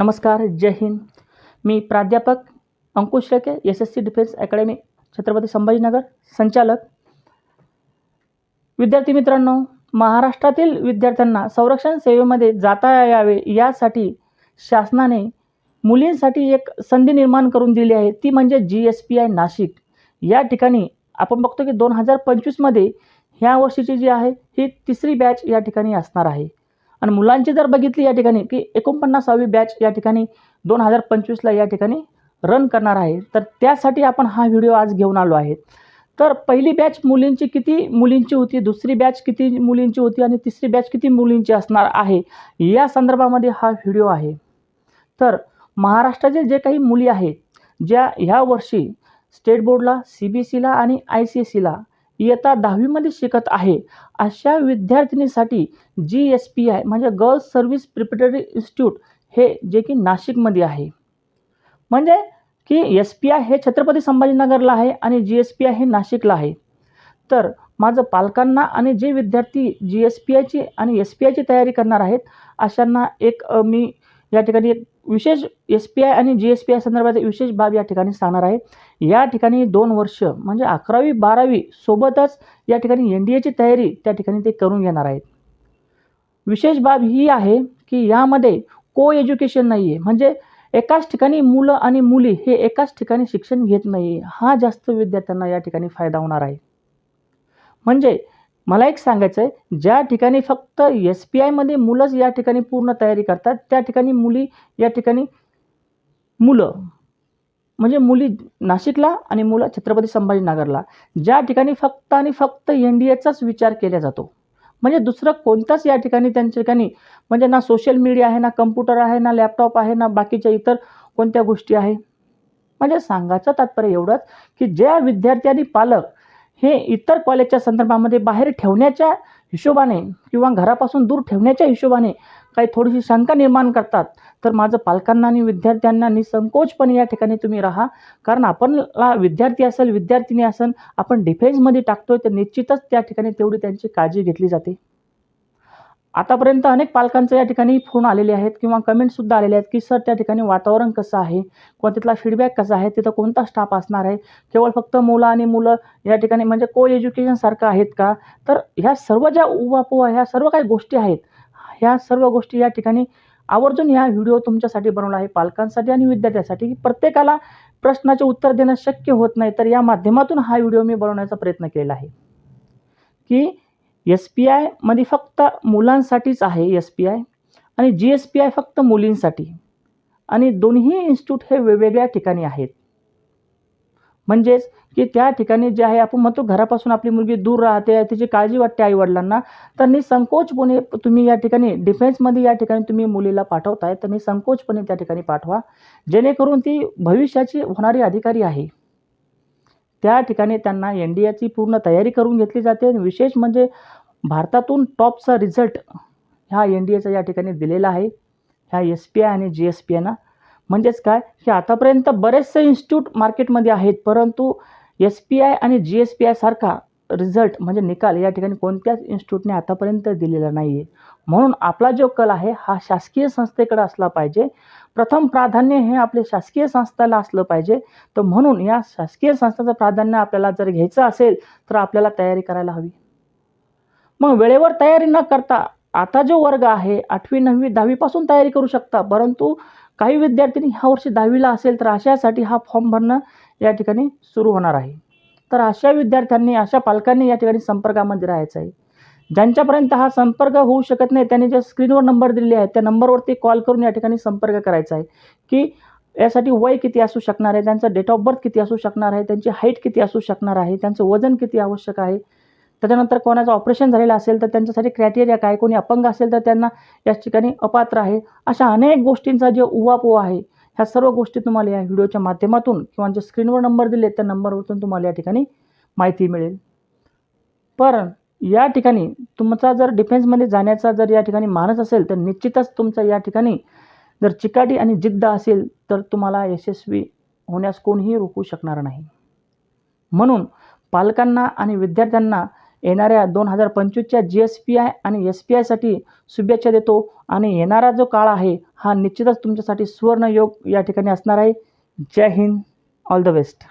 नमस्कार जय हिंद. मी प्राध्यापक Ankush Shelke S S C defence academy Chhatrapati Sambhajinagar संचालक. विद्यार्थी मित्रांनो महाराष्ट्रातील विद्यार्थ्यांना संरक्षण सेवेमध्ये जाता यावे यासाठी शासनाने मुलींसाठी एक संधी निर्माण करून दिली आहे. ती म्हणजे G S P I Nashik. या ठिकाणी आपण बघतो की दोन हजार पंचवीसमध्ये ह्या वर्षीची जी आहे ही तिसरी बॅच या ठिकाणी असणार आहे. आणि मुलांची जर बघितली या ठिकाणी की एकोणपन्नासावी बॅच या ठिकाणी दोन हजार पंचवीसला या ठिकाणी रन करणार आहे तर त्यासाठी आपण हा व्हिडिओ आज घेऊन आलो आहे. तर पहिली बॅच मुलींची किती मुलींची होती दुसरी बॅच किती मुलींची होती आणि तिसरी बॅच किती मुलींची असणार आहे या संदर्भामध्ये हा व्हिडिओ आहे. तर महाराष्ट्राचे जे काही मुली आहेत ज्या ह्या वर्षी स्टेट बोर्डला सी बी सीला आणि आय सी एस सीला इयत्ता दहावीमध्ये शिकत आहे. अशा विद्यार्थिनीसाठी जी एस पी आय म्हणजे गर्ल्स सर्व्हिस प्रिपरेटरी इन्स्टिट्यूट हे जे की नाशिकमध्ये आहे. म्हणजे की एस पी आय हे छत्रपती संभाजीनगरला आहे आणि जी एस पी आय हे नाशिकला आहे. तर माझं पालकांना आणि जे विद्यार्थी जी एस पी आयची आणि एस पी आयची तयारी करणार आहेत अशांना एक मी या ठिकाणी विशेष एस पी आय आणि जी एस पी आय संदर्भात विशेष बाब या ठिकाणी सांगणार आहे. या ठिकाणी दोन वर्ष म्हणजे अकरावी बारावी सोबतच या ठिकाणी एन डी एची तयारी त्या ठिकाणी ते करून घेणार आहेत. विशेष बाब ही आहे की यामध्ये को एज्युकेशन नाही आहे म्हणजे एकाच ठिकाणी मुलं आणि मुली हे एकाच ठिकाणी शिक्षण घेत नाही आहे हा जास्त विद्यार्थ्यांना या ठिकाणी फायदा होणार आहे. म्हणजे मला एक सांगायचं आहे ज्या ठिकाणी फक्त एस पी आयमध्ये मुलंच या ठिकाणी पूर्ण तयारी करतात त्या ठिकाणी मुली या ठिकाणी मुलं. म्हणजे मुली नाशिकला आणि मुलं छत्रपती संभाजीनगरला ज्या ठिकाणी फक्त आणि फक्त एन डी एचाच विचार केला जातो. म्हणजे दुसरं कोणताच या ठिकाणी त्यांच्या ठिकाणी म्हणजे ना सोशल मीडिया आहे ना कम्प्युटर आहे ना लॅपटॉप आहे ना बाकीच्या इतर कोणत्या गोष्टी आहे. म्हणजे सांगायचं तात्पर्य एवढंच की ज्या विद्यार्थी आणि पालक हे इतर कॉलेजच्या संदर्भामध्ये बाहेर ठेवण्याच्या हिशोबाने किंवा घरापासून दूर ठेवण्याच्या हिशोबाने काही थोडीशी शंका निर्माण करतात. तर माझं पालकांना आणि विद्यार्थ्यांना निसंकोचपणे या ठिकाणी तुम्ही राहा. कारण आपणला विद्यार्थी असेल विद्यार्थिनी असेल आपण डिफेन्समध्ये टाकतोय तर निश्चितच त्या ठिकाणी तेवढी त्यांची काळजी घेतली जाते. आतापर्यंत अनेक पालकांचं या ठिकाणी फोन आलेले आहेत किंवा कमेंटसुद्धा आलेले आहेत की सर त्या ठिकाणी वातावरण कसं आहे? किंवा तिथला फीडबॅक कसा आहे? तिथं कोणता स्टाफ असणार आहे? केवळ फक्त मुलं आणि मुलं या ठिकाणी म्हणजे को एज्युकेशनसारखं आहेत का? तर ह्या सर्व ज्या उवापोवा ह्या सर्व काही गोष्टी आहेत ह्या सर्व गोष्टी या ठिकाणी आवर्जून ह्या व्हिडिओ तुमच्यासाठी बनवला आहे पालकांसाठी आणि विद्यार्थ्यांसाठी की प्रत्येकाला प्रश्नाचे उत्तर देणं शक्य होत नाही तर या माध्यमातून हा व्हिडिओ मी बनवण्याचा प्रयत्न केलेला आहे. की एस पी आयमध्ये फक्त मुलांसाठीच आहे एस पी आय आणि जी एस पी आय फक्त मुलींसाठी. आणि दोन्ही इन्स्टिट्यूट हे वेगवेगळ्या ठिकाणी आहेत. म्हणजेच की त्या ठिकाणी जे आहे आपण म्हणतो घरापासून आपली मुलगी दूर राहते तिची काळजी वाटते आईवडिलांना तर निसंकोचपणे तुम्ही या ठिकाणी डिफेन्समध्ये या ठिकाणी तुम्ही मुलीला पाठवताय तर निसंकोचपणे त्या ठिकाणी पाठवा. जेणेकरून ती भविष्याची होणारी अधिकारी आहे. त्या ठिकाणी त्यांना एन डी एची पूर्ण तयारी करून घेतली जाते. आणि विशेष म्हणजे भारतातून टॉपचा रिझल्ट ह्या एन डी एचा या ठिकाणी दिलेला आहे. ह्या एस पी आय आणि जी एस पी आयना म्हणजेच काय? की आतापर्यंत बरेचसे इन्स्टिट्यूट मार्केटमध्ये आहेत परंतु एस पी आय आणि जी एस पी आयसारखा रिझल्ट म्हणजे निकाल या ठिकाणी कोणत्याच इन्स्टिट्यूटने आतापर्यंत दिलेला नाही आहे म्हणून आपला जो कल आहे हा शासकीय संस्थेकडे असला पाहिजे. प्रथम प्राधान्य हे आपले शासकीय संस्थेला असलं पाहिजे. तर म्हणून या शासकीय संस्थेचं प्राधान्य आपल्याला जर घ्यायचं असेल तर आपल्याला तयारी करायला हवी. मग वेळेवर तयारी न करता आता जो वर्ग आहे आठवी नववी दहावीपासून तयारी करू शकता. परंतु काही विद्यार्थ्यांनी ह्या वर्षी दहावीला असेल तर अशासाठी हा फॉर्म भरणं या ठिकाणी सुरू होणार आहे. तर अशा विद्यार्थ्यांनी अशा पालकांनी या ठिकाणी संपर्कामध्ये राहायचं आहे. ज्यांच्यापर्यंत हा संपर्क होऊ शकत नाही त्यांनी ज्या स्क्रीनवर नंबर दिलेले आहेत त्या नंबरवरती कॉल करून या ठिकाणी संपर्क करायचा आहे. की यासाठी वय किती असू शकणार आहे त्यांचं डेट ऑफ बर्थ किती असू शकणार आहे त्यांची हाईट किती असू शकणार आहे त्यांचं वजन किती आवश्यक आहे. त्याच्यानंतर कोणाचं ऑपरेशन झालेलं असेल तर त्यांच्यासाठी क्रायटेरिया काय? कोणी अपंग असेल तर त्यांना या ठिकाणी अपात्र आहे. अशा अनेक गोष्टींचा जे उवापोह आहे ह्या सर्व गोष्टी तुम्हाला या व्हिडिओच्या माध्यमातून किंवा जे स्क्रीनवर नंबर दिले त्या नंबरवरून तुम्हाला या ठिकाणी माहिती मिळेल. पण या ठिकाणी तुमचा जर डिफेन्समध्ये जाण्याचा जर या ठिकाणी मानस असेल तर निश्चितच तुमचा या ठिकाणी जर चिकाटी आणि जिद्द असेल तर तुम्हाला यशस्वी होण्यास कोणीही रोखू शकणार नाही. म्हणून पालकांना आणि विद्यार्थ्यांना येणाऱ्या दोन हजार पंचवीसच्या जी एस पी आय आणि एस पी आयसाठी शुभेच्छा देतो आणि येणारा जो काळ आहे हा निश्चितच तुमच्यासाठी सुवर्णयोग या ठिकाणी असणार आहे. जय हिंद. All the best